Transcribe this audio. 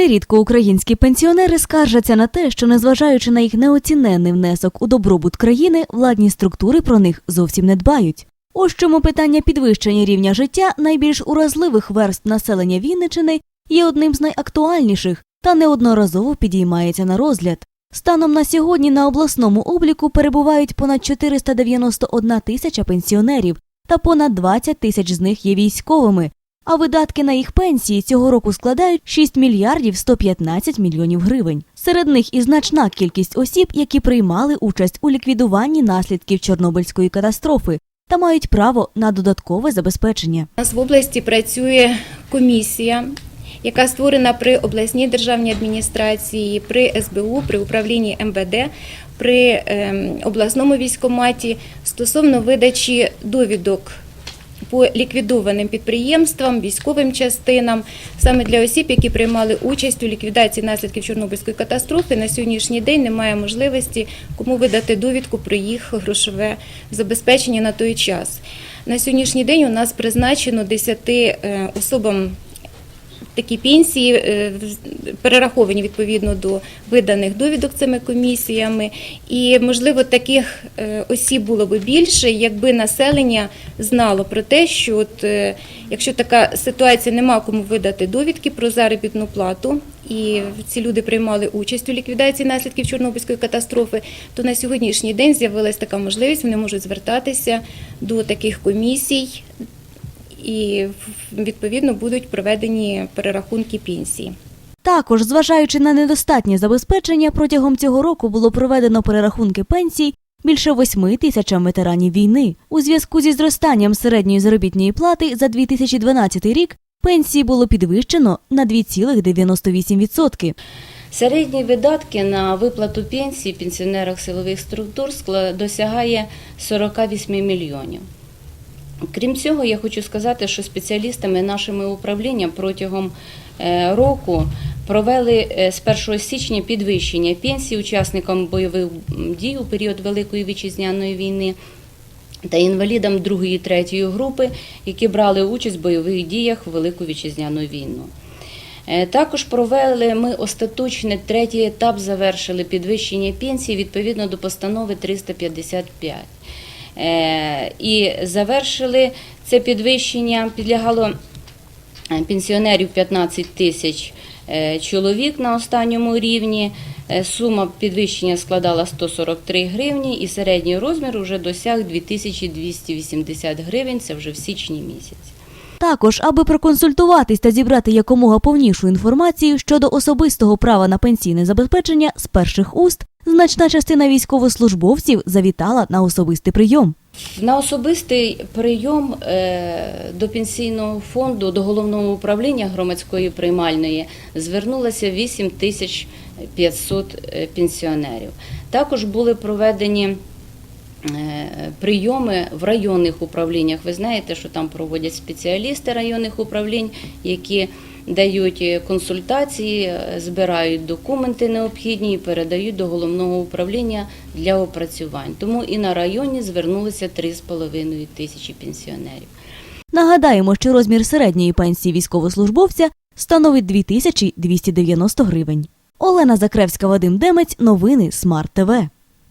Нерідко українські пенсіонери скаржаться на те, що незважаючи на їх неоціненний внесок у добробут країни, владні структури про них зовсім не дбають. Ось чому питання підвищення рівня життя найбільш уразливих верств населення Вінничини є одним з найактуальніших та неодноразово підіймається на розгляд. Станом на сьогодні на обласному обліку перебувають понад 491 тисяча пенсіонерів, та понад 20 тисяч з них є військовими. А видатки на їх пенсії цього року складають 6 мільярдів 115 мільйонів гривень. Серед них і значна кількість осіб, які приймали участь у ліквідуванні наслідків Чорнобильської катастрофи та мають право на додаткове забезпечення. У нас в області працює комісія, яка створена при обласній державній адміністрації, при СБУ, при управлінні МВД, при ем, обласному військоматі стосовно видачі довідок по ліквідованим підприємствам, військовим частинам, саме для осіб, які приймали участь у ліквідації наслідків Чорнобильської катастрофи. На сьогоднішній день немає можливості кому видати довідку про їх грошове забезпечення на той час. На сьогоднішній день у нас призначено 10 е, особам такі пенсії, е, перераховані відповідно до виданих довідок цими комісіями. І, можливо, таких е, осіб було би більше, якби населення знало про те, що от, е, якщо така ситуація, нема кому видати довідки про заробітну плату, і ці люди приймали участь у ліквідації наслідків Чорнобильської катастрофи, то на сьогоднішній день з'явилася така можливість, вони можуть звертатися до таких комісій, і відповідно будуть проведені перерахунки пенсії. Також, зважаючи на недостатнє забезпечення, протягом цього року було проведено перерахунки пенсій більше восьми тисячам ветеранів війни. У зв'язку зі зростанням середньої заробітної плати за 2012 рік пенсії було підвищено на 2,98%. Середні видатки на виплату пенсій пенсіонерах силових структур досягає 48 мільйонів. Крім цього, я хочу сказати, що спеціалістами нашими управління протягом е, року провели е, з 1 січня підвищення пенсій учасникам бойових дій у період Великої вітчизняної війни та інвалідам другої третьої групи, які брали участь в бойових діях у Велику вітчизняну війну. Е, Також провели ми остаточний третій етап, завершили підвищення пенсій відповідно до постанови 355. Е, І завершили це підвищення, підлягало е, пенсіонерів 15 тисяч е, чоловік на останньому рівні. Сума підвищення складала 143 гривні і середній розмір вже досяг 2280 гривень, це вже в січні місяці. Також, аби проконсультуватись та зібрати якомога повнішу інформацію щодо особистого права на пенсійне забезпечення з перших уст, значна частина військовослужбовців завітала на особистий прийом. На особистий прийом е, до пенсійного фонду, до головного управління громадської приймальної звернулося 8 тисяч 500 е, пенсіонерів. Також були проведені прийоми в районних управліннях. Ви знаєте, що там проводять спеціалісти районних управлінь, які дають е, консультації, е, збирають документи необхідні і передають до головного управління для опрацювань. Тому і на районі звернулися 3,5 тисячі пенсіонерів. Нагадаємо, що розмір середньої пенсії військовослужбовця становить 2290 гривень. Олена Закревська, Вадим Демець. Новини Смарт ТВ.